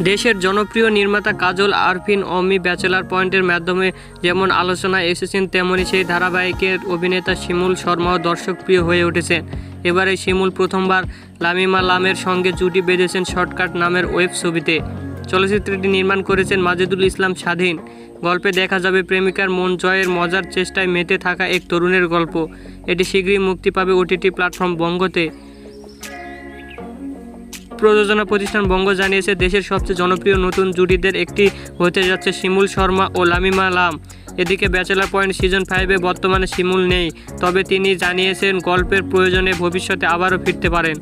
দেশের জনপ্রিয় নির্মাতা কাজল আরফিন অমি ব্যাচেলার পয়েন্টের মাধ্যমে যেমন আলোচনায় এসেছেন, তেমনি সেই ধারাবাহিকের অভিনেতা শিমুল শর্মাও দর্শকপ্রিয় হয়ে উঠেছেন। এবারে শিমুল প্রথমবার লামিমা লামের সঙ্গে জুটি বেঁধেছেন শর্টকাট নামের ওয়েব ছবিতে। চলচ্চিত্রটি নির্মাণ করেছেন মাজেদুল ইসলাম স্বাধীন। গল্পে দেখা যাবে প্রেমিকার মন জয়ের মজার চেষ্টায় মেতে থাকা এক তরুণের গল্প। এটি শীঘ্রই মুক্তি পাবে ওটিটি প্ল্যাটফর্ম বঙ্গতে। প্রযোজনা প্রতিষ্ঠান বঙ্গ জানিয়েছে, দেশের সবচেয়ে জনপ্রিয় নতুন জুটিদের একটি হতে যাচ্ছে শিমুল শর্মা ও লামিমা লাম। এদিকে ব্যাচেলার পয়েন্ট সিজন ফাইভে বর্তমানে শিমুল নেই, তবে তিনি জানিয়েছেন গল্পের প্রয়োজনে ভবিষ্যতে আবারও ফিরতে পারেন।